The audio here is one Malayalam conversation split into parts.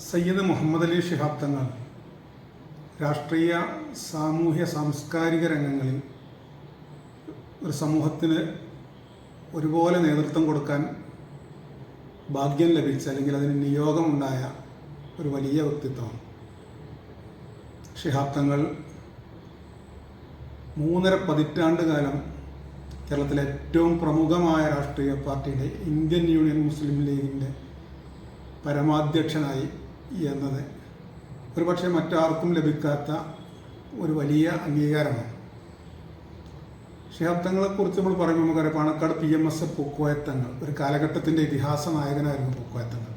സയ്യിദ് മുഹമ്മദ് അലി ഷിഹാബ് തങ്ങൾ രാഷ്ട്രീയ സാമൂഹ്യ സാംസ്കാരിക രംഗങ്ങളിൽ ഒരു സമൂഹത്തിന് ഒരുപോലെ നേതൃത്വം കൊടുക്കാൻ ഭാഗ്യം ലഭിച്ച അല്ലെങ്കിൽ അതിന് നിയോഗമുണ്ടായ ഒരു വലിയ വ്യക്തിത്വമാണ് ഷിഹാബ് തങ്ങൾ മൂന്നര പതിറ്റാണ്ട് കാലം കേരളത്തിലെ ഏറ്റവും പ്രമുഖമായ രാഷ്ട്രീയ പാർട്ടിയുടെ ഇന്ത്യൻ യൂണിയൻ മുസ്ലിം ലീഗിന്റെ പരമാധ്യക്ഷനായി എന്നത്. ഒരുപക്ഷെ മറ്റാർക്കും ലഭിക്കാത്ത ഒരു വലിയ അംഗീകാരമാണ്. ശിഹാബ്ദങ്ങളെക്കുറിച്ച് നമ്മൾ പറയുമ്പോൾ നമുക്കറിയാം Panakkad P M S Pookoya Thangal ഒരു കാലഘട്ടത്തിന്റെ ഇതിഹാസ നായകനായിരുന്നു പൂക്കോയത്തങ്ങൾ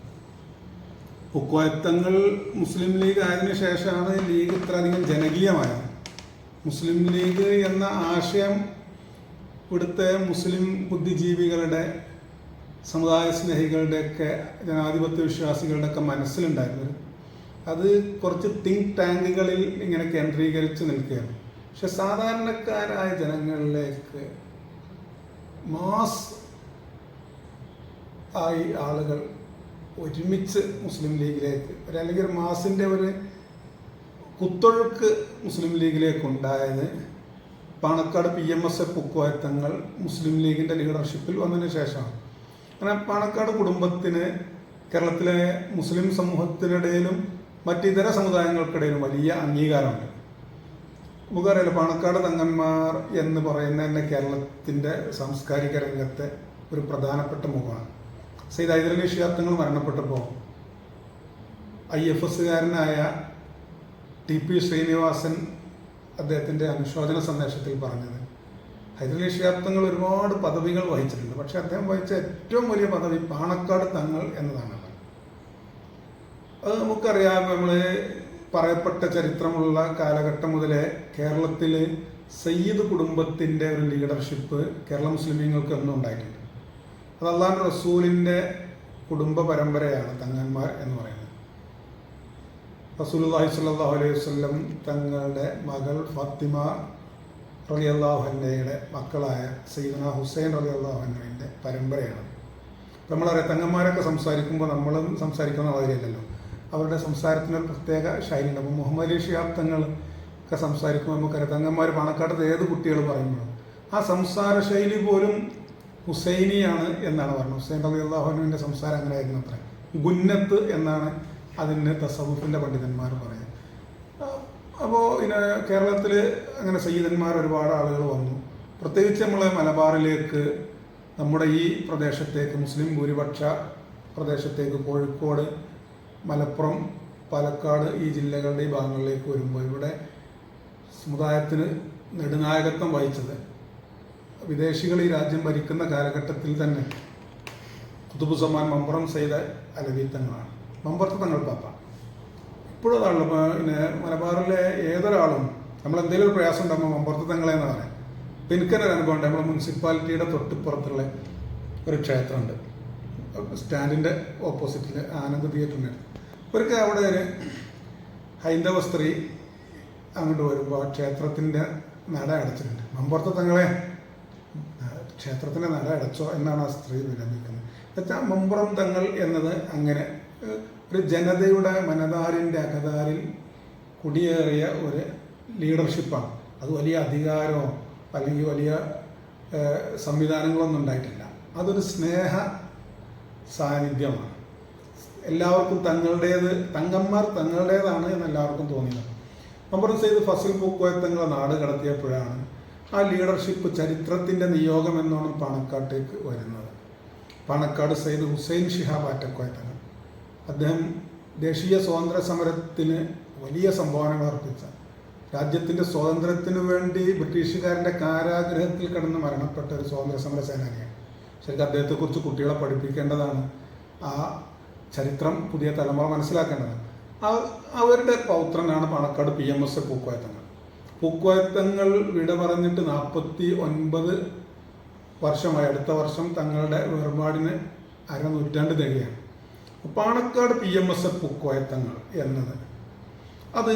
പൂക്കോയത്തങ്ങൾ മുസ്ലിം ലീഗ് ആയതിനു ശേഷമാണ് ലീഗ് ഇത്രയധികം ജനകീയമായത്. മുസ്ലിം ലീഗ് എന്ന ആശയം ഇവിടുത്തെ മുസ്ലിം ബുദ്ധിജീവികളുടെ സമുദായ സ്നേഹികളുടെയൊക്കെ ജനാധിപത്യ വിശ്വാസികളുടെയൊക്കെ മനസ്സിലുണ്ടായിരുന്നു അത് കുറച്ച് തിങ്ക് ടാങ്കുകളിൽ ഇങ്ങനെ കേന്ദ്രീകരിച്ച് നിൽക്കുകയാണ്. പക്ഷെ സാധാരണക്കാരായ ജനങ്ങളിലേക്ക് മാസ് ആയി ആളുകൾ ഒരുമിച്ച് മുസ്ലിം ലീഗിലേക്ക് ഒരു അല്ലെങ്കിൽ മാസിന്റെ ഒരു കുത്തൊഴുക്ക് മുസ്ലിം ലീഗിലേക്ക് ഉണ്ടായത് പാണക്കാട് പി എം എസ് ഉക്കുവായത്തങ്ങൾ മുസ്ലിം ലീഗിന്റെ ലീഡർഷിപ്പിൽ വന്നതിന് ശേഷമാണ്. അങ്ങനെ പാണക്കാട് കുടുംബത്തിന് കേരളത്തിലെ മുസ്ലിം സമൂഹത്തിനിടയിലും മറ്റിതര സമുദായങ്ങൾക്കിടയിലും വലിയ അംഗീകാരമുണ്ട്. നമുക്കറിയാലോ പാണക്കാട് തങ്ങന്മാർ എന്ന് പറയുന്ന തന്നെ കേരളത്തിന്റെ സാംസ്കാരിക രംഗത്തെ ഒരു പ്രധാനപ്പെട്ട മുഖമാണ്. സയ്യിദ് ഹൈദരലി ഷിയാബ്ദങ്ങൾ മരണപ്പെട്ടപ്പോൾ ഐ എഫ് എസ്സുകാരനായ ടി പി ശ്രീനിവാസൻ അദ്ദേഹത്തിന്റെ അനുശോചന സന്ദേശത്തിൽ പറഞ്ഞത് ഹൈദരലി ഒരുപാട് പദവികൾ വഹിച്ചിട്ടുണ്ട്. പക്ഷെ അദ്ദേഹം വഹിച്ച ഏറ്റവും വലിയ പദവി പാണക്കാട് തങ്ങൾ എന്നതാണ്. അത് നമുക്കറിയാം നമ്മൾ പറയപ്പെട്ട ചരിത്രമുള്ള കാലഘട്ടം മുതലേ കേരളത്തിൽ സയ്യിദ് കുടുംബത്തിന്റെ ഒരു ലീഡർഷിപ്പ് കേരള മുസ്ലിമീങ്ങൾക്ക് എന്നും ഉണ്ടായിട്ടുണ്ട്. അത് അള്ളാൻ റസൂലിന്റെ കുടുംബ പരമ്പരയാണ് തങ്ങന്മാർ എന്ന് പറയുന്നത്. റസൂലുള്ളാഹി സ്വല്ലല്ലാഹു അലൈഹി വസല്ലം തങ്ങളുടെ മകൾ ഫാത്തിമ റളിയല്ലാഹു അള്ളാഹുഹന്നയുടെ മക്കളായ സയ്യിദന ഹുസൈൻ റലി അള്ളാഹുഹന്നയുടെ പരമ്പരയാണ്. നമ്മളറിയാം തങ്ങന്മാരൊക്കെ സംസാരിക്കുമ്പോൾ നമ്മളും സംസാരിക്കുന്ന മാതിരിയല്ലല്ലോ. അവരുടെ സംസാരത്തിന് ഒരു പ്രത്യേക ശൈലിയുണ്ട്. അപ്പോൾ മുഹമ്മദ് അലി ഷിയാബ് തങ്ങൾ ഒക്കെ സംസാരിക്കുമ്പോൾ നമുക്കറിയാം തങ്ങന്മാർ പാണക്കാട്ടത്ത് ഏത് കുട്ടികൾ പറയുമ്പോഴും ആ സംസാര ശൈലി പോലും ഹുസൈനിയാണ് എന്നാണ് പറഞ്ഞത്. ഹുസൈൻ റബി അള്ളാഹുഹന്നുവിന്റെ സംസാരം അങ്ങനെ ആയിരുന്നു അത്ര ഗുന്നത്ത് എന്നാണ് അതിന് തസവുഫിന്റെ പണ്ഡിതന്മാർ പറയുന്നത്. അപ്പോൾ ഇങ്ങനെ കേരളത്തിൽ അങ്ങനെ സയ്യിദന്മാർ ഒരുപാട് ആളുകൾ വന്നു. പ്രത്യേകിച്ച് നമ്മൾ മലബാറിലേക്ക് നമ്മുടെ ഈ പ്രദേശത്തേക്ക് മുസ്ലിം ഭൂരിപക്ഷ പ്രദേശത്തേക്ക് കോഴിക്കോട് മലപ്പുറം പാലക്കാട് ഈ ജില്ലകളുടെ ഈ ഭാഗങ്ങളിലേക്ക് വരുമ്പോൾ ഇവിടെ സമുദായത്തിന് നെടുനായകത്വം വഹിച്ചത്. വിദേശികൾ ഈ രാജ്യം ഭരിക്കുന്ന കാലഘട്ടത്തിൽ തന്നെ കുത്തുബുസമാൻ മമ്പറം ചെയ്ത അലവീത്തങ്ങളാണ് മമ്പറത്ത് തങ്ങൾ പാപ്പ ഇപ്പോഴും അതാണല്ലോ. പിന്നെ മലബാറിലെ ഏതൊരാളും നമ്മൾ എന്തെങ്കിലും ഒരു പ്രയാസം ഉണ്ടാകുമ്പോൾ മമ്പുറത്ത് തങ്ങളെ എന്ന് പറയാം. അപ്പം എനിക്കൊരു അനുഭവം ഉണ്ട്. നമ്മുടെ മുനിസിപ്പാലിറ്റിയുടെ തൊട്ടിപ്പുറത്തുള്ള ഒരു ക്ഷേത്രമുണ്ട്. സ്റ്റാൻഡിന്റെ ഓപ്പോസിറ്റിൽ ആനന്ദ് തിയേറ്ററിന്റെ ഒരിക്കൽ അവിടെ ഒരു ഹൈന്ദവ സ്ത്രീ അങ്ങോട്ട് വരുമ്പോൾ ക്ഷേത്രത്തിന്റെ നട അടച്ചിട്ടുണ്ട്. മമ്പുറത്ത് തങ്ങളെ ക്ഷേത്രത്തിന്റെ നട അടച്ചോ എന്നാണ് ആ സ്ത്രീ വിരമിക്കുന്നത് എന്നുവെച്ചാൽ മമ്പുറം തങ്ങൾ എന്നത് അങ്ങനെ ഒരു ജനതയുടെ മനതാരിന്റെ അകതാരിൽ കുടിയേറിയ ഒരു ലീഡർഷിപ്പാണ് അത് വലിയ അധികാരമോ അല്ലെങ്കിൽ വലിയ സംവിധാനങ്ങളൊന്നും ഉണ്ടായിട്ടില്ല. അതൊരു സ്നേഹ സാന്നിധ്യമാണ്. എല്ലാവർക്കും തങ്ങളുടേത് തങ്ങന്മാർ തങ്ങളുടേതാണ് എന്ന് എല്ലാവർക്കും തോന്നിയത് അമർ സെയ്ദ് ഫസൽ പൂക്കോയത്തങ്ങളെ നാട് കടത്തിയപ്പോഴാണ് ആ ലീഡർഷിപ്പ് ചരിത്രത്തിന്റെ നിയോഗം എന്നോണം പണക്കാട്ടേക്ക് വരുന്നത്. പണക്കാട് സെയ്ദ് ഹുസൈൻ ഷിഹാബ് ആറ്റക്കോയത്തങ്ങൾ അദ്ദേഹം ദേശീയ സ്വാതന്ത്ര്യ സമരത്തിന് വലിയ സംഭാവനകൾ അർപ്പിച്ച. രാജ്യത്തിന്റെ സ്വാതന്ത്ര്യത്തിന് വേണ്ടി ബ്രിട്ടീഷുകാരന്റെ കാരാഗ്രഹത്തിൽ കിടന്ന് മരണപ്പെട്ട ഒരു സ്വാതന്ത്ര്യ സമര സേനാനിയാണ്. ശരിക്കും അദ്ദേഹത്തെക്കുറിച്ച് കുട്ടികളെ പഠിപ്പിക്കേണ്ടതാണ് ആ ചരിത്രം പുതിയ തലമുറ മനസ്സിലാക്കേണ്ടതാണ്. അവരുടെ പൗത്രനാണ് Panakkad P M S Pookoya Thangal. Pookoya Thangal വിട പറഞ്ഞിട്ട് നാൽപ്പത്തി ഒൻപത് വർഷമായി അടുത്ത വർഷം തങ്ങളുടെ വേർപാടിന് അരനൂറ്റാണ്ട് തികയാണ് Panakkad P M S F Pookoya Thangal എന്നത്. അത്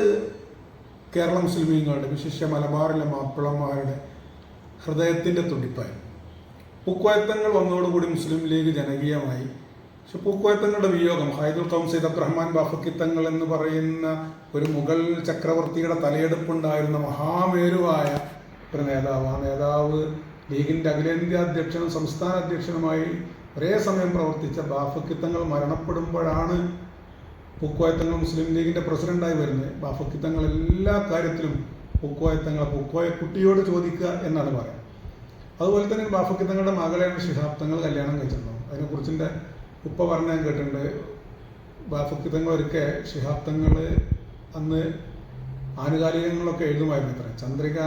കേരള മുസ്ലിമീങ്ങളുടെ വിശിഷ്യ മലബാറിലെ മാപ്പിളമാരുടെ ഹൃദയത്തിന്റെ തുടിപ്പായി പൂക്കോയത്തങ്ങൾ വന്നതോടുകൂടി മുസ്ലിം ലീഗ് ജനകീയമായി. പക്ഷെ പൂക്കോയത്തങ്ങളുടെ വിയോഗം ഹൈദുൽ ഖൗം സൈദ് അബ്രഹ്മാൻ ബാഫക്കിത്തങ്ങൾ എന്ന് പറയുന്ന ഒരു മുഗൾ ചക്രവർത്തിയുടെ തലയെടുപ്പുണ്ടായിരുന്ന മഹാമേരുവായ ഒരു നേതാവ്. ആ നേതാവ് ലീഗിന്റെ അഖിലേന്ത്യാ അധ്യക്ഷനും സംസ്ഥാന അധ്യക്ഷനുമായി ഒരേ സമയം പ്രവർത്തിച്ച ബാഫക്കിത്തങ്ങൾ മരണപ്പെടുമ്പോഴാണ് പൂക്കോയത്തങ്ങൾ മുസ്ലിം ലീഗിന്റെ പ്രസിഡന്റായി വരുന്നത്. ബാഫക്കിത്തങ്ങൾ എല്ലാ കാര്യത്തിലും പൂക്കോയത്തങ്ങൾ പൂക്കോയ കുട്ടിയോട് ചോദിക്കുക എന്നാണ് പറയുന്നത്. അതുപോലെ തന്നെ ബാഫക്കിത്തങ്ങളുടെ മകളെയാണ് ശിഹാബ്ദങ്ങൾ കല്യാണം കഴിച്ചിട്ടുള്ളത് അതിനെക്കുറിച്ചിന്റെ ഉപ്പ പറഞ്ഞ ഞാൻ കേട്ടിട്ടുണ്ട്. ബാഫക്കിത്തങ്ങൾ ഒരുക്കെ ശിഹാബ്ദങ്ങൾ അന്ന് ആനുകാലികങ്ങളൊക്കെ എഴുതുമായിരുന്നു ഇത്ര. ചന്ദ്രിക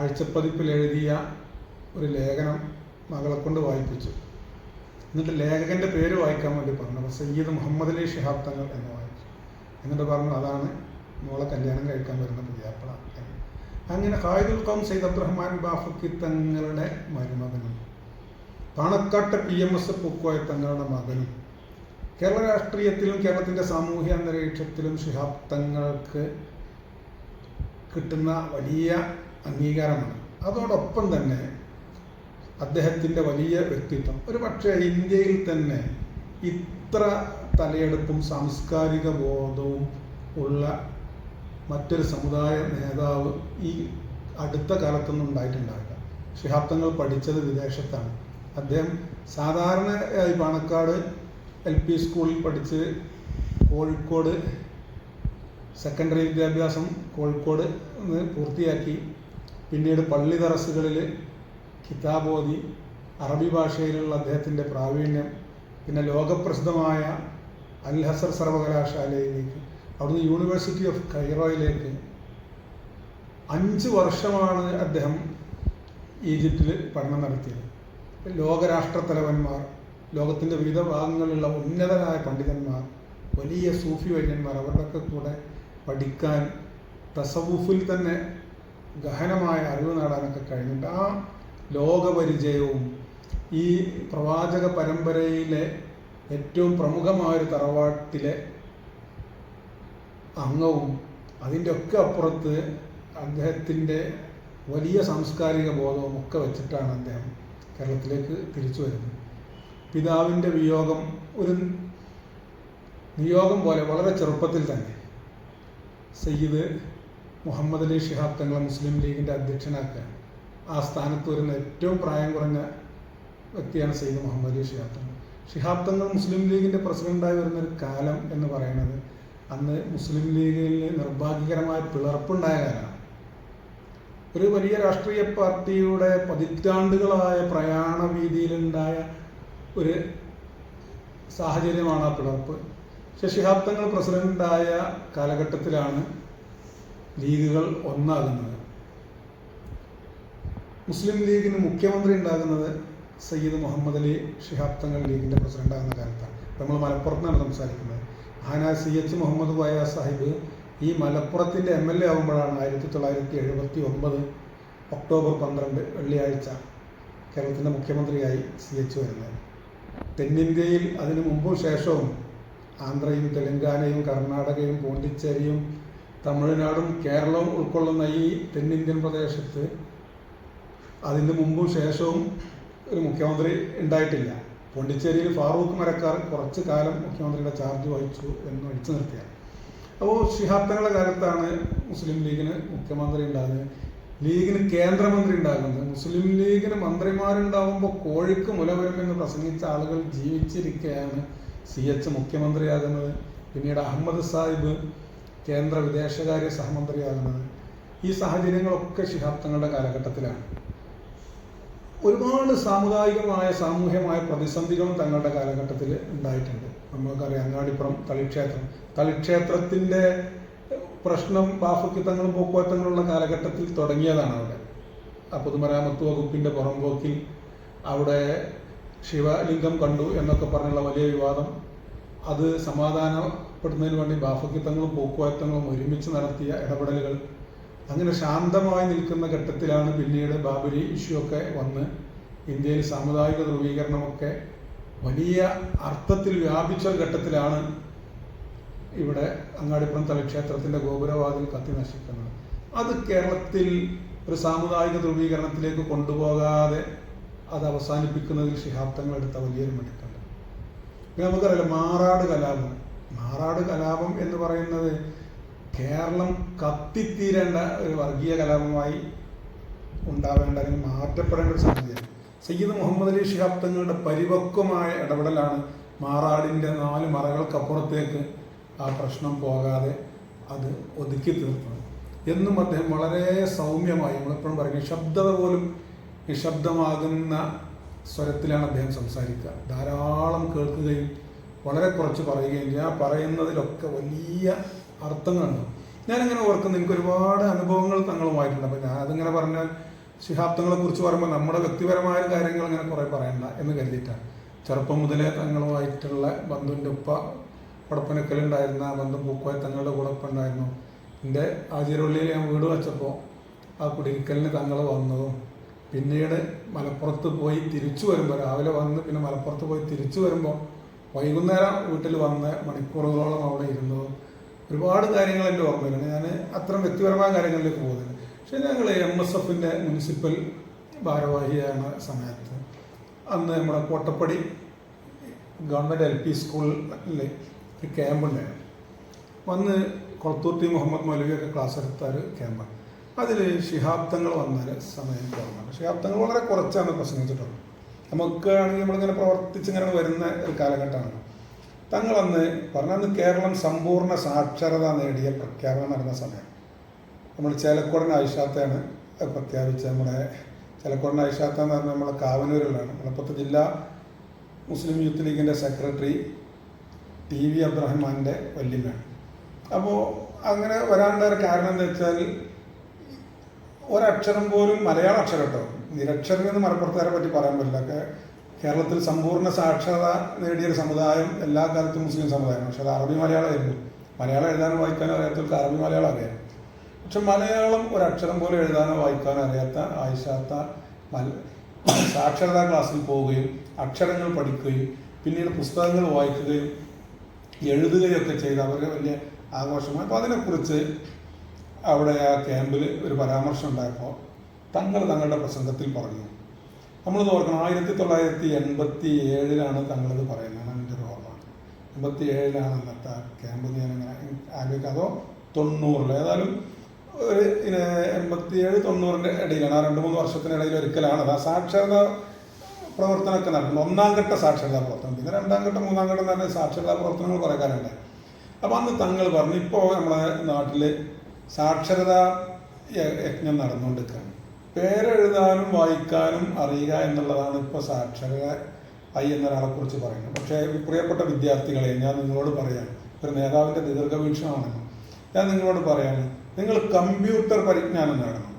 ആഴ്ചപ്പതിപ്പിൽ എഴുതിയ ഒരു ലേഖനം മകളെ കൊണ്ട് വായിപ്പിച്ചു. എന്നിട്ട് ലേഖകന്റെ പേര് വായിക്കാൻ വേണ്ടി പറഞ്ഞു. അപ്പോൾ സയ്യിദ് മുഹമ്മദ് അലി ഷിഹാബ് തങ്ങൾ എന്ന് വായിച്ചു. എന്നിട്ട് പറഞ്ഞു അതാണ് മോളെ കല്യാണം കഴിക്കാൻ വരുന്ന പുതിയാപ്പള. അങ്ങനെ ഖായിദുൽ ഖാം സയ്യിദ് അബ്ദുറഹ്മാൻ ബാഫുക്കി തങ്ങളുടെ മരുമകനും Panakkad P M S Pookoya തങ്ങളുടെ മകനും കേരള രാഷ്ട്രീയത്തിലും കേരളത്തിന്റെ സാമൂഹ്യ അന്തരീക്ഷത്തിലും ഷിഹാബ് തങ്ങൾക്ക് കിട്ടുന്ന വലിയ അംഗീകാരമാണ്. അതോടൊപ്പം തന്നെ അദ്ദേഹത്തിന്റെ വലിയ വ്യക്തിത്വം. ഒരു പക്ഷേ ഇന്ത്യയിൽ തന്നെ ഇത്ര തലയെടുപ്പും സാംസ്കാരിക ബോധവും ഉള്ള മറ്റൊരു സമുദായ നേതാവ് ഈ അടുത്ത കാലത്തൊന്നും ഉണ്ടായിട്ടുണ്ടാവില്ല. ശിഹാബ്ദങ്ങൾ പഠിച്ചത് വിദേശത്താണ്. അദ്ദേഹം സാധാരണ പാണക്കാട് എൽ പി സ്കൂളിൽ പഠിച്ച് കോഴിക്കോട് സെക്കൻഡറി വിദ്യാഭ്യാസം കോഴിക്കോട് പൂർത്തിയാക്കി. പിന്നീട് പള്ളി തറസുകളിൽ കിതാബോധി അറബി ഭാഷയിലുള്ള അദ്ദേഹത്തിന്റെ പ്രാവീണ്യം പിന്നെ ലോകപ്രസിദ്ധമായ അൽ ഹസർ സർവകലാശാലയിലേക്ക് അവിടുന്ന് യൂണിവേഴ്സിറ്റി ഓഫ് കൈറോയിലേക്ക് അഞ്ച് വർഷമാണ് അദ്ദേഹം ഈജിപ്തിൽ പഠനം നടത്തിയത്. ലോകരാഷ്ട്രത്തലവന്മാർ ലോകത്തിന്റെ വിവിധ ഭാഗങ്ങളിലുള്ള ഉന്നതരായ പണ്ഡിതന്മാർ വലിയ സൂഫി വൈദ്യന്മാർ അവരുടെയൊക്കെ കൂടെ പഠിക്കാൻ തസവൂഫിൽ തന്നെ ഗഹനമായ അറിവ് നേടാനൊക്കെ കഴിഞ്ഞിട്ട് ആ ലോകപരിചയവും ഈ പ്രവാചക പരമ്പരയിലെ ഏറ്റവും പ്രമുഖമായൊരു തറവാട്ടിലെ അംഗവും അതിന്റെ ഒക്കെ അപ്പുറത്ത് അദ്ദേഹത്തിന്റെ വലിയ സാംസ്കാരിക ബോധവും ഒക്കെ വെച്ചിട്ടാണ് അദ്ദേഹം കേരളത്തിലേക്ക് തിരിച്ചു വരുന്നത്. പിതാവിന്റെ വിയോഗം ഒരു നിയോഗം പോലെ വളരെ ചെറുപ്പത്തിൽ തന്നെ. സയ്യിദ് മുഹമ്മദ് അലി ഷിഹാബ് തങ്ങളെ മുസ്ലിം ലീഗിന്റെ അധ്യക്ഷനാക്കുകയാണ്. ആ സ്ഥാനത്ത് വരുന്ന ഏറ്റവും പ്രായം കുറഞ്ഞ വ്യക്തിയാണ് സയ്യിദ് മുഹമ്മദ് ഷിഹാബ്. തങ്ങൾ ഷിഹാബ് തങ്ങൾ മുസ്ലിം ലീഗിന്റെ പ്രസിഡന്റായി വരുന്ന ഒരു കാലം എന്ന് പറയുന്നത് അന്ന് മുസ്ലിം ലീഗിൽ നിർഭാഗ്യകരമായ പിളർപ്പുണ്ടായ കാലമാണ്. ഒരു വലിയ രാഷ്ട്രീയ പാർട്ടിയുടെ പതിറ്റാണ്ടുകളായ പ്രയാണ വീതിയിലുണ്ടായ ഒരു സാഹചര്യമാണ് ആ പിളർപ്പ്. പക്ഷെ ഷിഹാബ് തങ്ങൾ പ്രസിഡന്റായ കാലഘട്ടത്തിലാണ് ലീഗുകൾ ഒന്നാകുന്നത്. മുസ്ലിം ലീഗിന് മുഖ്യമന്ത്രി ഉണ്ടാകുന്നത് സയ്യിദ് മുഹമ്മദ് അലി ഷിഹാബ് തങ്ങൾ ലീഗിന്റെ പ്രസിഡന്റാകുന്ന കാലത്താണ്. നമ്മൾ മലപ്പുറത്താണ് സംസാരിക്കുന്നത്. ആന സി എച്ച് മുഹമ്മദ് വായ സാഹിബ് ഈ മലപ്പുറത്തിന്റെ എം എൽ എ ആകുമ്പോഴാണ് ആയിരത്തി തൊള്ളായിരത്തി എഴുപത്തി ഒമ്പത് ഒക്ടോബർ പന്ത്രണ്ട് വെള്ളിയാഴ്ച കേരളത്തിന്റെ മുഖ്യമന്ത്രിയായി സി എച്ച് വരുന്നത്. തെന്നിന്ത്യയിൽ അതിനു മുമ്പും ശേഷവും ആന്ധ്രയും തെലങ്കാനയും കർണാടകയും പോണ്ടിച്ചേരിയും തമിഴ്നാടും കേരളവും ഉൾക്കൊള്ളുന്ന ഈ തെന്നിന്ത്യൻ പ്രദേശത്ത് അതിന് മുമ്പും ശേഷവും ഒരു മുഖ്യമന്ത്രി ഉണ്ടായിട്ടില്ല. പോണ്ടിച്ചേരിയിൽ ഫാറൂഖ് മരക്കാർ കുറച്ച് കാലം മുഖ്യമന്ത്രിയുടെ ചാർജ് വഹിച്ചു എന്ന് ഒഴിച്ചു നിർത്തിയാണ് അപ്പോൾ ശിഹാബ്ദങ്ങളുടെ കാലത്താണ് മുസ്ലിം ലീഗിന് മുഖ്യമന്ത്രി ഉണ്ടാകുന്നത്. ലീഗിന് കേന്ദ്രമന്ത്രി ഉണ്ടാകുന്നത്. മുസ്ലിം ലീഗിന് മന്ത്രിമാരുണ്ടാകുമ്പോൾ കോഴിക്ക് മുല വരുമെന്ന് പ്രസംഗിച്ച ആളുകൾ ജീവിച്ചിരിക്കുകയാണ് സി എച്ച് മുഖ്യമന്ത്രിയാകുന്നത്. പിന്നീട് അഹമ്മദ് സാഹിബ് കേന്ദ്ര വിദേശകാര്യ സഹമന്ത്രിയാകുന്നത്. ഈ സാഹചര്യങ്ങളൊക്കെ ശിഹാബ്ദങ്ങളുടെ കാലഘട്ടത്തിലാണ്. ഒരുപാട് സാമുദായികമായ സാമൂഹ്യമായ പ്രതിസന്ധികളും തങ്ങളുടെ കാലഘട്ടത്തിൽ ഉണ്ടായിട്ടുണ്ട്. നമ്മൾക്കറിയാം അങ്ങാടിപ്പുറം തളിക്ഷേത്രം. തളിക്ഷേത്രത്തിന്റെ പ്രശ്നം ബാഫക്കിത്തങ്ങളും പോക്കുവറ്റങ്ങളുള്ള കാലഘട്ടത്തിൽ തുടങ്ങിയതാണ് അവിടെ. ആ പൊതുമരാമത്ത് വകുപ്പിന്റെ പുറംപോക്കിൽ അവിടെ ശിവലിംഗം കണ്ടു എന്നൊക്കെ പറഞ്ഞുള്ള വലിയ വിവാദം. അത് സമാധാനപ്പെടുന്നതിന് വേണ്ടി ബാഫക്കിത്തങ്ങളും പോക്കുവറ്റങ്ങളും ഒരുമിച്ച് നടത്തിയ ഇടപെടലുകൾ അങ്ങനെ ശാന്തമായി നിൽക്കുന്ന ഘട്ടത്തിലാണ് പിന്നീട് ബാബരി ഇഷ്യൂ ഒക്കെ വന്ന് ഇന്ത്യയിൽ സാമുദായിക ധ്രുവീകരണമൊക്കെ വലിയ അർത്ഥത്തിൽ വ്യാപിച്ച ഒരു ഘട്ടത്തിലാണ് ഇവിടെ അങ്ങാടിപ്പുറം തലക്ഷേത്രത്തിന്റെ ഗോപുരവാതിൽ കത്തി നശിക്കുന്നത്. അത് കേരളത്തിൽ ഒരു സാമുദായിക ധ്രുവീകരണത്തിലേക്ക് കൊണ്ടുപോകാതെ അത് അവസാനിപ്പിക്കുന്നതിൽ ശിഹാബ്ദങ്ങൾ എടുത്ത വലിയൊരു മിടുക്കുണ്ട് പിന്നെ നമുക്കറിയാം മാറാട് കലാപം. മാറാട് കലാപം എന്ന് പറയുന്നത് കേരളം കത്തിത്തീരേണ്ട ഒരു വർഗീയ കലാപമായി ഉണ്ടാവേണ്ട അല്ലെങ്കിൽ മാറ്റപ്പെടേണ്ട ഒരു സാഹചര്യം. സയ്യിദ് മുഹമ്മദ് അലി ഷിഹാബ് തങ്ങളുടെ പരിപക്വമായ ഇടപെടലാണ് മാറാടിന്റെ നാല് മറകൾക്കപ്പുറത്തേക്ക് ആ പ്രശ്നം പോകാതെ അത് ഒതുക്കി തീർത്തത്. എന്നും അദ്ദേഹം വളരെ സൗമ്യമായി നമ്മളെപ്പോഴും പറയും നിശബ്ദത പോലും നിശബ്ദമാകുന്ന സ്വരത്തിലാണ് അദ്ദേഹം സംസാരിക്കുക. ധാരാളം കേൾക്കുകയും വളരെ കുറച്ച് പറയുകയും ആ പറയുന്നതിലൊക്കെ വലിയ അർത്ഥങ്ങളുണ്ട്. ഞാനിങ്ങനെ ഓർക്കുന്നു എനിക്ക് ഒരുപാട് അനുഭവങ്ങൾ തങ്ങളുമായിട്ടുണ്ട് അപ്പോൾ ഞാൻ അതിങ്ങനെ പറഞ്ഞാൽ ശിഹാബ്ദങ്ങളെ കുറിച്ച് പറയുമ്പോൾ നമ്മുടെ വ്യക്തിപരമായ കാര്യങ്ങൾ ഇങ്ങനെ കുറേ പറയണ്ട എന്ന് കരുതിയിട്ടാണ്. ചെറുപ്പം മുതലേ തങ്ങളുമായിട്ടുള്ള ബന്ധുവിന്റെ ഉപ്പ പടപ്പനക്കലുണ്ടായിരുന്ന ബന്ധു പൂക്കോയ തങ്ങളുടെ കൂടെ ഒപ്പം ഉണ്ടായിരുന്നു. എന്റെ ആചാരവള്ളിയിൽ ഞാൻ വീട് വെച്ചപ്പോൾ ആ കുടിയിരിക്കലിന് തങ്ങൾ വന്നതും പിന്നീട് മലപ്പുറത്ത് പോയി തിരിച്ചു വരുമ്പോൾ രാവിലെ വന്ന് പിന്നെ മലപ്പുറത്ത് പോയി തിരിച്ചു വരുമ്പോൾ വൈകുന്നേരം വീട്ടിൽ വന്ന് മണിക്കൂറുകളോളം അവിടെ ഇരുന്നതും ഒരുപാട് കാര്യങ്ങൾ എന്റെ ഓർമ്മയിലാണ് ഞാൻ അത്തരം വ്യക്തിപരമായ കാര്യങ്ങളിലേക്ക് പോകുന്നില്ല. പക്ഷേ ഞങ്ങൾ എം എസ് എഫിന്റെ മുനിസിപ്പൽ ഭാരവാഹിയാണ് സമയത്ത്. അന്ന് നമ്മുടെ കോട്ടപ്പടി ഗവൺമെന്റ് എൽ പി സ്കൂളിൽ ഒരു ക്യാമ്പുണ്ടായിരുന്നു വന്ന് കൊളത്തൂർത്തി മുഹമ്മദ് മൗലവിയൊക്കെ ക്ലാസ് എടുത്ത ഒരു ക്യാമ്പാണ് അതിൽ ശിഹാബ്ദങ്ങൾ വന്നാൽ സമയം കുറവാണ് ശിഹാബ്ദങ്ങൾ വളരെ കുറച്ചാണ് പ്രസംഗിച്ചിട്ടുള്ളത്. നമുക്ക് ആണെങ്കിൽ നമ്മളിങ്ങനെ പ്രവർത്തിച്ചിങ്ങനെ വരുന്ന ഒരു കാലഘട്ടമാണ്. തങ്ങളന്ന് പറഞ്ഞന്ന് കേരളം സമ്പൂർണ സാക്ഷരത നേടിയ പ്രഖ്യാപനം നടന്ന സമയം. നമ്മൾ ചേലക്കുടൻ അത് പ്രഖ്യാപിച്ച നമ്മുടെ ചേലക്കുടൻ ഐഷാത്ത എന്ന് പറഞ്ഞാൽ നമ്മളെ കാവനൂരിലാണ്. മലപ്പുറത്ത് ജില്ലാ മുസ്ലിം യൂത്ത് ലീഗിന്റെ സെക്രട്ടറി ടി വി അബ്രഹ്മാന്റെ വല്യമ്മയാണ്. അപ്പോൾ അങ്ങനെ വരാനുള്ള കാരണം എന്താ വെച്ചാൽ ഒരക്ഷരം പോലും മലയാള അക്ഷരം കേട്ടോ. നിരക്ഷരം എന്ന് മലപ്പുറത്തുകാരെ പറ്റി പറയാൻ പറ്റില്ല. കേരളത്തിൽ സമ്പൂർണ സാക്ഷരത നേടിയ ഒരു സമുദായം എല്ലാ കാലത്തും മുസ്ലിം സമുദായം പക്ഷെ അത് അറബി മലയാളമായിരുന്നു. മലയാളം എഴുതാനും വായിക്കാനും അറിയാത്തവർക്ക് അറബി മലയാളം അറിയാം പക്ഷെ മലയാളം അക്ഷരം പോലും എഴുതാനോ വായിക്കാനോ അറിയാത്ത ആയിഷാത്ത സാക്ഷരതാ ക്ലാസ്സിൽ പോവുകയും അക്ഷരങ്ങൾ പഠിക്കുകയും പിന്നീട് പുസ്തകങ്ങൾ വായിക്കുകയും എഴുതുകയൊക്കെ ചെയ്ത് അവരുടെ വലിയ ആഘോഷമായി അപ്പോൾ അതിനെക്കുറിച്ച് അവിടെ ആ ക്യാമ്പിൽ ഒരു പരാമർശം ഉണ്ടായപ്പോൾ തങ്ങൾ തങ്ങളുടെ പ്രസംഗത്തിൽ പറഞ്ഞു. നമ്മളിത് ഓർക്കണം. ആയിരത്തി തൊള്ളായിരത്തി എൺപത്തി ഏഴിലാണ് തങ്ങളത് പറയുന്നത്. എന്റെ ഒരു ഓർമ്മ. എൺപത്തി ഏഴിലാണ് അന്നത്തെ ക്യാമ്പ് ഞാൻ അങ്ങനെ ആലോചിക്കുക അതോ തൊണ്ണൂറിൽ ഏതായാലും ഒരു എൺപത്തി ഏഴ് തൊണ്ണൂറിന്റെ ഇടയിലാണ്. ആ രണ്ട് മൂന്ന് വർഷത്തിനിടയിൽ ഒരിക്കലാണ്. അത് ആ സാക്ഷരത പ്രവർത്തനമൊക്കെ നടക്കുന്നത്. ഒന്നാം ഘട്ട സാക്ഷരതാ പ്രവർത്തനം. പിന്നെ രണ്ടാം ഘട്ടം മൂന്നാം ഘട്ടം തന്നെ സാക്ഷരതാ പ്രവർത്തനങ്ങൾ കാലമുണ്ട്. അപ്പോൾ അന്ന് തങ്ങൾ പറഞ്ഞു ഇപ്പോൾ നമ്മുടെ നാട്ടിൽ സാക്ഷരതാ യജ്ഞം നടന്നുകൊണ്ടിരിക്കുകയാണ്. പേരെഴുതാനും വായിക്കാനും അറിയുക എന്നുള്ളതാണ് ഇപ്പോൾ സാക്ഷരത ഐ എന്നൊരാളെ കുറിച്ച് പറയുന്നത്. പക്ഷേ പ്രിയപ്പെട്ട വിദ്യാർത്ഥികളെ ഞാൻ നിങ്ങളോട് പറയാം ഒരു നേതാവിന്റെ ദീർഘവീക്ഷണമാണല്ലോ ഞാൻ നിങ്ങളോട് പറയാം നിങ്ങൾ കമ്പ്യൂട്ടർ പരിജ്ഞാനം നേടണം.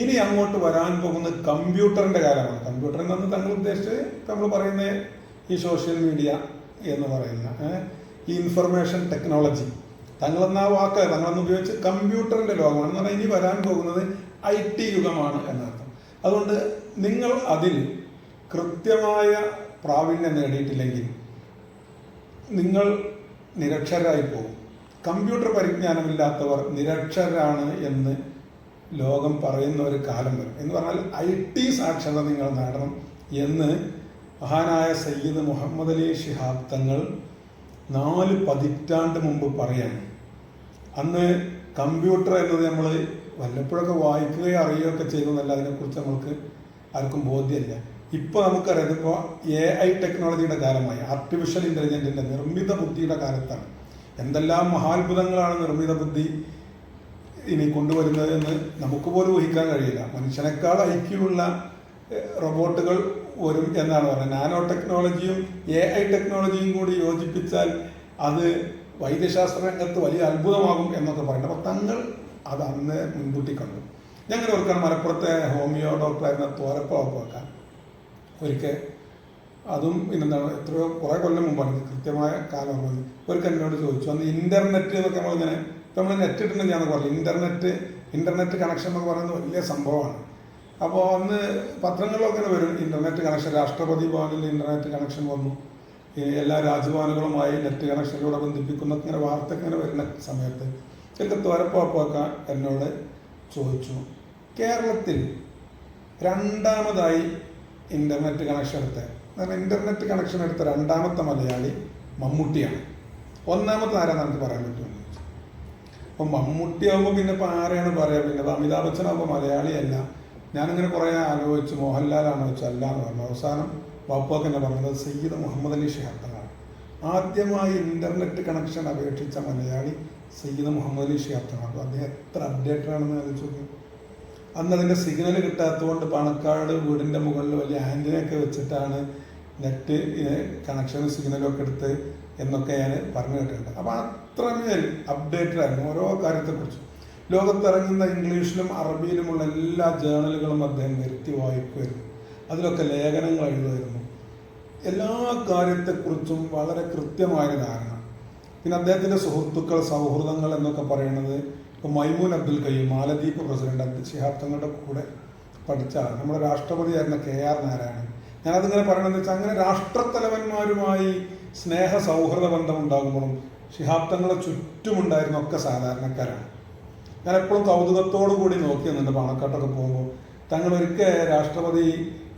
ഇനി അങ്ങോട്ട് വരാൻ പോകുന്ന കമ്പ്യൂട്ടറിന്റെ കാലമാണ്. കമ്പ്യൂട്ടർ എന്നു തങ്ങൾ ഉദ്ദേശിച്ച് നമ്മൾ പറയുന്ന ഈ സോഷ്യൽ മീഡിയ എന്ന് പറയുന്ന ഈ ഇൻഫർമേഷൻ ടെക്നോളജി. തങ്ങളെന്ന വാക്ക്? തങ്ങളെന്ന് ഉപയോഗിച്ച് കമ്പ്യൂട്ടറിന്റെ ലോകമാണ് എന്ന് പറഞ്ഞാൽ ഇനി വരാൻ പോകുന്നത് ഐ ടി യുഗമാണ് എന്നർത്ഥം. അതുകൊണ്ട് നിങ്ങൾ അതിൽ കൃത്യമായ പ്രാവീണ്യം നേടിയിട്ടില്ലെങ്കിൽ നിങ്ങൾ നിരക്ഷരായി പോകും. കമ്പ്യൂട്ടർ പരിജ്ഞാനമില്ലാത്തവർ നിരക്ഷരാണ് എന്ന് ലോകം പറയുന്ന ഒരു കാലം വരും. എന്ന് പറഞ്ഞാൽ ഐ ടി സാക്ഷരത നിങ്ങൾ നേടണം എന്ന് മഹാനായ സയ്യിദ് മുഹമ്മദ് അലി ഷിഹാബ് തങ്ങൾ നാല് പതിറ്റാണ്ട് മുമ്പ് പറയാണ്. അന്ന് കമ്പ്യൂട്ടർ എന്നത് നമ്മൾ വല്ലപ്പോഴൊക്കെ വായിക്കുകയോ അറിയുകയൊക്കെ ചെയ്യുന്നതല്ല അതിനെക്കുറിച്ച് നമുക്ക് ആർക്കും ബോധ്യമില്ല. ഇപ്പോൾ നമുക്കറിയാം ഇതിപ്പോൾ എ ഐ ടെക്നോളജിയുടെ കാലമായി. ആർട്ടിഫിഷ്യൽ ഇന്റലിജന്റിന്റെ നിർമ്മിത ബുദ്ധിയുടെ കാലത്താണ്. എന്തെല്ലാം മഹാത്ഭുതങ്ങളാണ് നിർമ്മിത ബുദ്ധി ഇനി കൊണ്ടുവരുന്നത് എന്ന് നമുക്ക് പോലും ഊഹിക്കാൻ കഴിയില്ല. മനുഷ്യനേക്കാൾ ഐക്യമുള്ള റോബോട്ടുകൾ വരും എന്നാണ് പറയുന്നത് നാനോ ടെക്നോളജിയും എ ഐ ടെക്നോളജിയും കൂടി യോജിപ്പിച്ചാൽ അത് വൈദ്യശാസ്ത്ര രംഗത്ത് വലിയ അത്ഭുതമാകും എന്നൊക്കെ പറയുന്നത് അപ്പോൾ തങ്ങൾ അത് അന്ന് മുൻകൂട്ടി കണ്ടു. ഞങ്ങൾ ഓർക്കണം മലപ്പുറത്തെ ഹോമിയോ ഡോക്ടറായിരുന്ന തോരപ്പ വെക്കാൻ ഒരിക്കൽ അതും പിന്നെന്താണ് എത്രയോ കുറേ കൊല്ലം മുമ്പാണ് കൃത്യമായ കാലം ഓർമ്മ ഒരിക്കൽ എന്നോട് ചോദിച്ചു. അന്ന് ഇന്റർനെറ്റ് എന്നൊക്കെ നമ്മളിങ്ങനെ ഇപ്പം നമ്മൾ നെറ്റ് ഇട്ടിട്ടുണ്ട് ഞാൻ പറഞ്ഞു. ഇന്റർനെറ്റ് ഇന്റർനെറ്റ് കണക്ഷൻ എന്നൊക്കെ പറയുന്നത് വലിയ സംഭവമാണ്. അപ്പോൾ അന്ന് പത്രങ്ങളിലൊക്കെ വരും ഇന്റർനെറ്റ് കണക്ഷൻ രാഷ്ട്രപതി ഭവനിൽ ഇന്റർനെറ്റ് കണക്ഷൻ വന്നു. എല്ലാ രാജ്ഭവനുകളുമായി നെറ്റ് കണക്ഷനിലൂടെ ബന്ധിപ്പിക്കുന്ന ഇങ്ങനെ വാർത്ത ഇങ്ങനെ വരുന്ന സമയത്ത് ചിലക്ക് തോരപ്പാപ്പൊക്കെ എന്നോട് ചോദിച്ചു. കേരളത്തിൽ രണ്ടാമതായി ഇന്റർനെറ്റ് കണക്ഷൻ എടുത്ത. കാരണം ഇന്റർനെറ്റ് കണക്ഷൻ എടുത്ത രണ്ടാമത്തെ മലയാളി മമ്മൂട്ടിയാണ്. ഒന്നാമത്തെ ആരാന്ന് നമുക്ക് പറയാൻ പറ്റുമെന്ന് ചോദിച്ചു അപ്പം മമ്മൂട്ടി ആകുമ്പോൾ പിന്നെ ഇപ്പം ആരെയാണ് പറയുക പിന്നെ അമിതാഭ് ബച്ചനാകുമ്പോൾ മലയാളിയല്ല ഞാനിങ്ങനെ കുറേ ആലോചിച്ച്. മോഹൻലാലാണോ വെച്ചാൽ അല്ല എന്ന് പറഞ്ഞു. അവസാനം വാപ്പാക്ക് എന്നെ പറഞ്ഞത് സയ്യിദ് മുഹമ്മദ് അലി ഷിഹാബ് ആദ്യമായി ഇന്റർനെറ്റ് കണക്ഷൻ അപേക്ഷിച്ച മലയാളി സയ്യിദ് മുഹമ്മദ് അപ്പോൾ അദ്ദേഹം എത്ര അപ്ഡേറ്റഡ് ആണെന്ന് ആലോചിച്ച് നോക്കി. അന്ന് അതിന്റെ സിഗ്നൽ കിട്ടാത്തതുകൊണ്ട് പണക്കാട് വീടിന്റെ മുകളിൽ വലിയ ആന്റിനൊക്കെ വെച്ചിട്ടാണ് നെറ്റ് കണക്ഷൻ സിഗ്നലൊക്കെ എടുത്ത് എന്നൊക്കെ ഞാൻ പറഞ്ഞു കേട്ടിട്ടുണ്ട്. അപ്പോൾ അത്രമേൽ അപ്ഡേറ്റഡ് ആയിരുന്നു ഓരോ കാര്യത്തെക്കുറിച്ചും. ലോകത്തിറങ്ങുന്ന ഇംഗ്ലീഷിലും അറബിയിലുമുള്ള എല്ലാ ജേണലുകളും അദ്ദേഹം വരുത്തി വായിക്കുമായിരുന്നു. അതിലൊക്കെ ലേഖനങ്ങൾ എഴുതുമായിരുന്നു. എല്ലാ കാര്യത്തെക്കുറിച്ചും വളരെ കൃത്യമായ ധാരണ. പിന്നെ അദ്ദേഹത്തിന്റെ സുഹൃത്തുക്കൾ സൗഹൃദങ്ങൾ എന്നൊക്കെ പറയുന്നത് ഇപ്പോൾ മൈമൂൻ അബ്ദുൽ കയ്യും മാലദ്വീപ് പ്രസിഡന്റ് അബ്ദുൽ ശിഹാബ് തങ്ങളുടെ കൂടെ പഠിച്ച നമ്മുടെ രാഷ്ട്രപതിയായിരുന്ന കെ ആർ നാരായണൻ. ഞാനതിങ്ങനെ പറയണമെന്ന് വെച്ചാൽ അങ്ങനെ രാഷ്ട്രത്തലവന്മാരുമായി സ്നേഹ സൗഹൃദ ബന്ധം ഉണ്ടാകുമ്പോഴും ശിഹാബ് തങ്ങളെ ചുറ്റുമുണ്ടായിരുന്ന ഒക്കെ സാധാരണക്കാരാണ്. ഞാൻ എപ്പോഴും കൗതുകത്തോടു കൂടി നോക്കി നിന്നുണ്ട് പാണക്കാട്ടൊക്കെ പോകുമ്പോൾ തങ്ങൾ ഒരിക്കൽ രാഷ്ട്രപതി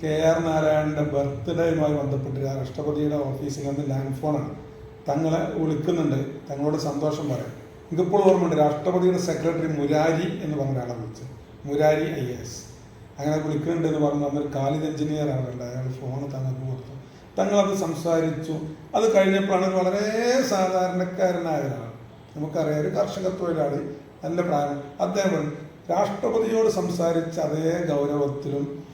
കെ ആർ നാരായണന്റെ ബർത്ത്ഡേയുമായി ബന്ധപ്പെട്ട് രാഷ്ട്രപതിയുടെ ഓഫീസിൽ നിന്ന് ലാൻഡ് ഫോണാണ് തങ്ങളെ വിളിക്കുന്നുണ്ട്. തങ്ങളോട് സന്തോഷം പറയാം. എനിക്കിപ്പോൾ ഓർമ്മയുണ്ട് രാഷ്ട്രപതിയുടെ സെക്രട്ടറി മുരാരി എന്ന് പറഞ്ഞ ഒരാളെ വിളിച്ച്. Murari I S. അങ്ങനെ വിളിക്കുന്നുണ്ട് എന്ന് പറഞ്ഞു. അന്നൊരു കാലിദ് എഞ്ചിനീയർ ഉണ്ട് അയാൾ ഫോൺ തങ്ങൾക്ക് കൊടുത്തു. തങ്ങളത് സംസാരിച്ചു. അത് കഴിഞ്ഞപ്പോഴാണ് വളരെ സാധാരണക്കാരനായ ഒരാൾ നമുക്കറിയാം ഒരു കർഷക തൊഴിലാളി നല്ല പ്രായം. അദ്ദേഹം രാഷ്ട്രപതിയോട് സംസാരിച്ച അതേ ഗൗരവത്തിലും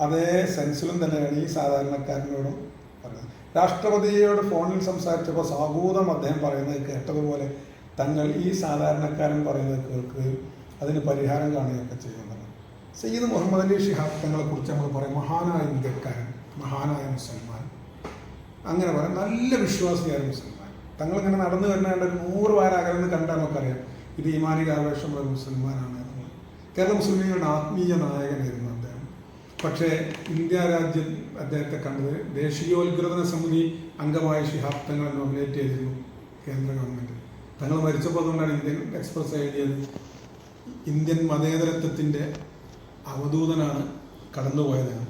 അതേ സെൻസിലും തന്നെയാണ് ഈ സാധാരണക്കാരനോടും പറയുന്നത് രാഷ്ട്രപതിയോട് ഫോണിൽ സംസാരിച്ചപ്പോൾ സാഹൂതം അദ്ദേഹം പറയുന്നത് കേട്ടതുപോലെ തങ്ങൾ ഈ സാധാരണക്കാരൻ പറയുന്നത് കേൾക്കുകയും അതിന് പരിഹാരം കാണുകയൊക്കെ ചെയ്യുന്നുണ്ട്. സയ്യിദ് മുഹമ്മദ് അലി ഷിഹാബ് തങ്ങളെ കുറിച്ച് നമ്മൾ പറയും മഹാനായ ഇന്ത്യക്കാരൻ മഹാനായ മുസൽമാൻ. അങ്ങനെ പറയാം നല്ല വിശ്വാസിയായ മുസൽമാൻ. തങ്ങൾ ഇങ്ങനെ നടന്നു വരുന്നതാണ്ട് ഒരു നൂറ് വാരാകലെന്ന് കണ്ടാൽ നമുക്കറിയാം ഇത് ഈമാനിക ആവേശമുള്ള മുസൽമാനാണ്. കേരള മുസ്ലിങ്ങളുടെ ആത്മീയ നായകനായിരുന്നു പക്ഷേ ഇന്ത്യ രാജ്യം അദ്ദേഹത്തെ കണ്ടത് ദേശീയോത്ഗ്രഥന സമിതി അംഗമായ ശിഹാബ് തങ്ങളെ നോമിനേറ്റ് ചെയ്തിരുന്നു കേന്ദ്ര ഗവൺമെന്റ് തങ്ങൾ മരിച്ചപ്പോൾ അതുകൊണ്ടാണ് ഇന്ത്യൻ എക്സ്പ്രസ് എഴുതിയത് ഇന്ത്യൻ മതേതരത്വത്തിന്റെ അവധൂതനാണ് കടന്നുപോയതാണ്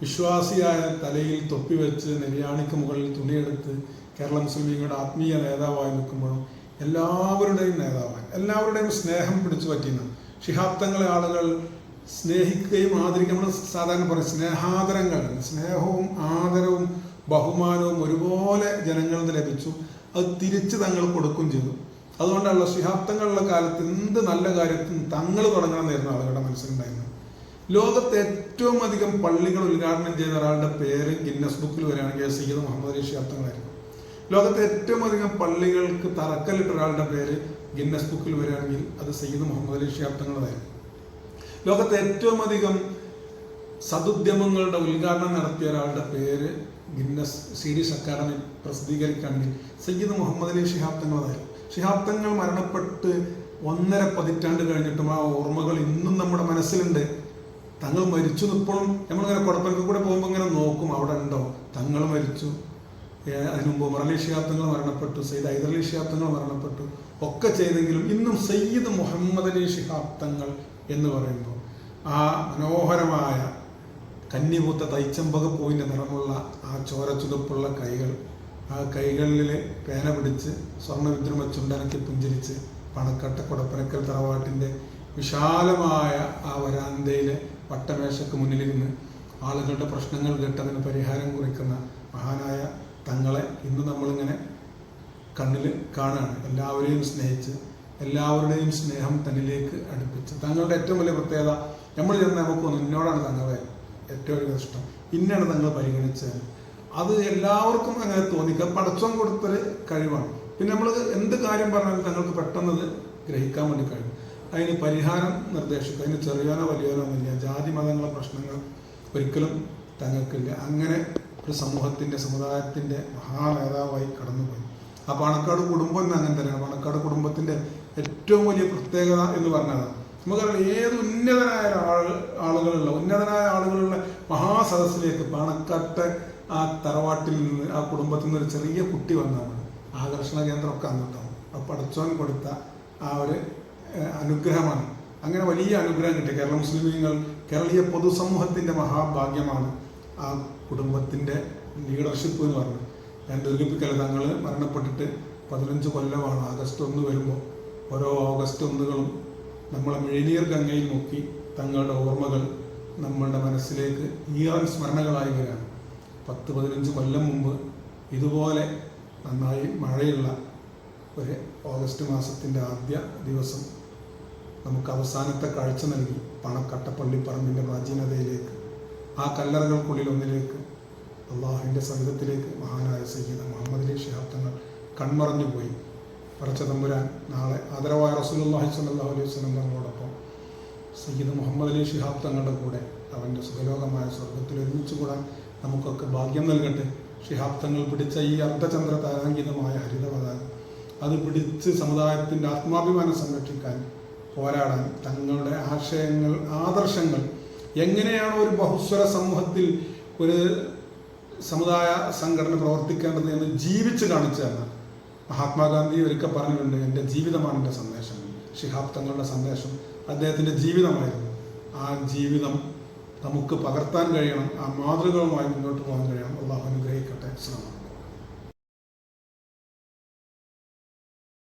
വിശ്വാസിയായ തലയിൽ തൊപ്പി വെച്ച് നെല്യാണിക്ക് മുകളിൽ തുണിയെടുത്ത് കേരള മുസ്ലിമീങ്ങളുടെ ആത്മീയ നേതാവായി നിൽക്കുമ്പോഴും എല്ലാവരുടെയും നേതാവായി എല്ലാവരുടെയും സ്നേഹം പിടിച്ചു പറ്റുന്ന ഷിഹാബ്ദങ്ങളെ ആളുകൾ സ്നേഹിക്കുകയും ആദരിക്കുകയും നമ്മൾ സാധാരണ പറയും സ്നേഹാദരങ്ങൾ. സ്നേഹവും ആദരവും ബഹുമാനവും ഒരുപോലെ ജനങ്ങളിൽ നിന്ന് ലഭിച്ചു. അത് തിരിച്ച് തങ്ങൾ കൊടുക്കുകയും ചെയ്തു. അതുകൊണ്ടുള്ള ശിഹാബ് തങ്ങളുടെ കാലത്ത് എന്ത് നല്ല കാര്യത്തിനും തങ്ങൾ തുടങ്ങണമെന്നായിരുന്നു ആളുകളുടെ മനസ്സിലുണ്ടായിരുന്നു ലോകത്തെ ഏറ്റവും അധികം പള്ളികൾ ഉദ്ഘാടനം ചെയ്ത ഒരാളുടെ പേര് ഗിന്നസ് ബുക്കിൽ വരികയാണെങ്കിൽ സയ്യിദ് മുഹമ്മദ് അലി ഷിഹാബ്ദങ്ങളായിരുന്നു ലോകത്തെ ഏറ്റവും അധികം പള്ളികൾക്ക് തറക്കല്ലിട്ട ഒരാളുടെ പേര് ഗിന്നസ് ബുക്കിൽ വരികയാണെങ്കിൽ അത് സയ്യിദ് മുഹമ്മദ് അലി ഷിഹാബ് തങ്ങളായിരുന്നു ലോകത്തെ ഏറ്റവും അധികം സതുദ്യമങ്ങളുടെ ഉദ്ഘാടനം നടത്തിയ ഒരാളുടെ പേര് ഗിന്നസ് സീരീസ് അക്കാദമി പ്രസിദ്ധീകരിക്കുകയാണെങ്കിൽ സയ്യിദ് മുഹമ്മദ് അലി ഷിഹാബ് തങ്ങളതായിരുന്നു തങ്ങൾ മരണപ്പെട്ട് ഒന്നര പതിറ്റാണ്ട് കഴിഞ്ഞിട്ടും ആ ഓർമ്മകൾ ഇന്നും നമ്മുടെ മനസ്സിലുണ്ട്. തങ്ങൾ മരിച്ചു ഇപ്പോഴും നമ്മളിങ്ങനെ കുടപ്പനക്ക് കൂടെ പോകുമ്പോൾ ഇങ്ങനെ നോക്കും അവിടെ ഉണ്ടോ? തങ്ങൾ മരിച്ചു. അതിനു മുമ്പ് അലി ഷിഹാബ് തങ്ങൾ മരണപ്പെട്ടു സയ്യിദ് ഹൈദർ അലി ഷിഹാബ് തങ്ങൾ മരണപ്പെട്ടു. ഒക്കെ ചെയ്തെങ്കിലും ഇന്നും സയ്യിദ് മുഹമ്മദ് അലി ഷിഹാബ് തങ്ങൾ എന്ന് പറയുമ്പോൾ ആ മനോഹരമായ കന്നിപൂത്ത തൈച്ചമ്പക പൂവിന്റെ നിറമുള്ള ആ ചോരച്ചുതുപ്പുള്ള കൈകൾ ആ കൈകളിൽ പേന പിടിച്ച് സ്വർണവിദ്രമ ചുണ്ടനക്കി പുഞ്ചിരിച്ച് പണക്കട്ട കൊടപ്പനക്കൽ തറവാട്ടിന്റെ വിശാലമായ ആ വരാന്തയിലെ വട്ടമേശക്ക് മുന്നിലിരുന്ന് ആളുകളുടെ പ്രശ്നങ്ങൾ കേട്ടതിന് പരിഹാരം കുറിക്കുന്ന മഹാനായ തങ്ങളെ ഇന്ന് നമ്മളിങ്ങനെ കണ്ണിൽ കാണുകയാണ്. എല്ലാവരെയും സ്നേഹിച്ച് എല്ലാവരുടെയും സ്നേഹം തന്നിലേക്ക് അടുപ്പിച്ചു. തങ്ങളുടെ ഏറ്റവും വലിയ പ്രത്യേകത നമ്മൾ ചെന്ന് നമുക്ക് തോന്നും എന്നോടാണ് തങ്ങളെ ഏറ്റവും വലിയ ഇഷ്ടം. ഇന്നാണ് തങ്ങൾ പരിഗണിച്ചത്. അത് എല്ലാവർക്കും അങ്ങനെ തോന്നിക്കുക പഠിച്ചം കൊടുത്തൊരു കഴിവാണ്. പിന്നെ നമ്മൾ എന്ത് കാര്യം പറഞ്ഞാലും തങ്ങൾക്ക് പെട്ടെന്ന് ഗ്രഹിക്കാൻ വേണ്ടി കഴിയും. അതിന് പരിഹാരം നിർദ്ദേശിക്കുക അതിന് ചെറിയോനോ വലിയോനോ ഒന്നുമില്ല. ജാതി മതങ്ങളെ പ്രശ്നങ്ങൾ ഒരിക്കലും തങ്ങൾക്കില്ല. അങ്ങനെ ഒരു സമൂഹത്തിന്റെ സമുദായത്തിന്റെ മഹാനേതാവായി കടന്നുപോയി. ആ പാണക്കാട് കുടുംബം എന്ന് അങ്ങനെ തന്നെയാണ്. പാണക്കാട് കുടുംബത്തിന്റെ ഏറ്റവും വലിയ പ്രത്യേകത എന്ന് പറഞ്ഞത് നമുക്കറിയാം ഏത് ഉന്നതനായ ആളുകളുള്ള ഉന്നതനായ ആളുകളുള്ള മഹാസദസ്സിലേക്ക് പണക്കാട്ട് ആ തറവാട്ടിൽ നിന്ന് ആ കുടുംബത്തിൽ നിന്ന് ഒരു ചെറിയ കുട്ടി വന്നാണ്. ആകർഷണ കേന്ദ്രമൊക്കെ അന്നുണ്ടാവും ആ പടച്ചോൻ കൊടുത്ത ആ ഒരു അനുഗ്രഹമാണ്. അങ്ങനെ വലിയ അനുഗ്രഹം കിട്ടി. കേരള മുസ്ലിമീങ്ങൾ കേരളീയ പൊതുസമൂഹത്തിന്റെ മഹാഭാഗ്യമാണ് ആ കുടുംബത്തിന്റെ ലീഡർഷിപ്പ് എന്ന് പറഞ്ഞത്. ഞാൻ ദീർഘിപ്പിക്കല തങ്ങൾ മരണപ്പെട്ടിട്ട് പതിനഞ്ച് കൊല്ലമാണ് ആഗസ്റ്റ് ഒന്ന് വരുമ്പോൾ ഓരോ ഓഗസ്റ്റ് ഒന്നുകളും നമ്മളെ മിഴിനീർ ഗംഗയിൽ മുക്കി തങ്ങളുടെ ഓർമ്മകൾ നമ്മളുടെ മനസ്സിലേക്ക് ഈറൻ സ്മരണകളായി വരാണ്. പത്ത് പതിനഞ്ച് കൊല്ലം മുമ്പ് ഇതുപോലെ നന്നായി മഴയുള്ള ഒരു ഓഗസ്റ്റ് മാസത്തിന്റെ ആദ്യ ദിവസം നമുക്ക് അവസാനത്തെ കാഴ്ച നൽകി പണക്കട്ടപ്പള്ളി പണക്കട്ടപ്പള്ളിപ്പറമ്പിന്റെ പ്രാചീനതയിലേക്ക് ആ കല്ലറകൾക്കുള്ളിൽ ഒന്നിലേക്ക് അള്ളാഹുവിന്റെ സവിധത്തിലേക്ക് മഹാനായ സയ്യിദ് മുഹമ്മദ് അലി തങ്ങൾ കൺമറഞ്ഞു പോയി പറച്ച തമ്പുരാൻ നാളെ ആദരവായ റസൂലുള്ളാഹി സ്വല്ലല്ലാഹു അലൈഹി വസല്ലം തങ്ങളോടൊപ്പം സയ്യിദ് മുഹമ്മദ് അലി ഷിഹാബ് തങ്ങളുടെ കൂടെ അവന്റെ സുഖലോകമായ സ്വർഗത്തിൽ ഒരുമിച്ച് കൂടാൻ നമുക്കൊക്കെ ഭാഗ്യം നൽകട്ടെ. ഷിഹാബ് തങ്ങൾ പിടിച്ച ഈ അർദ്ധചന്ദ്ര താരാങ്കിതമായ ഹരിതപതാകം അത് പിടിച്ച് സമുദായത്തിന്റെ ആത്മാഭിമാനം സംരക്ഷിക്കാൻ പോരാടാൻ തങ്ങളുടെ ആശയങ്ങൾ ആദർശങ്ങൾ എങ്ങനെയാണ് ഒരു ബഹുസ്വര സമൂഹത്തിൽ ഒരു സമുദായ സംഘടന പ്രവർത്തിക്കേണ്ടത് എന്ന് ജീവിച്ച് കാണിച്ചു തന്ന മഹാത്മാഗാന്ധി ഒരിക്കൽ പറഞ്ഞിട്ടുണ്ട് എന്റെ ജീവിതമാണ് എന്റെ സന്ദേശം. ഷിഹാബ് തങ്ങളുടെ സന്ദേശം അദ്ദേഹത്തിന്റെ ജീവിതമായിരുന്നു. ആ ജീവിതം നമുക്ക് പകർത്താൻ കഴിയണം ആ മാതൃകകളുമായി മുന്നോട്ട് പോകാൻ കഴിയണം. അള്ളാഹു അനുഗ്രഹിക്കട്ടെ. ശ്രമം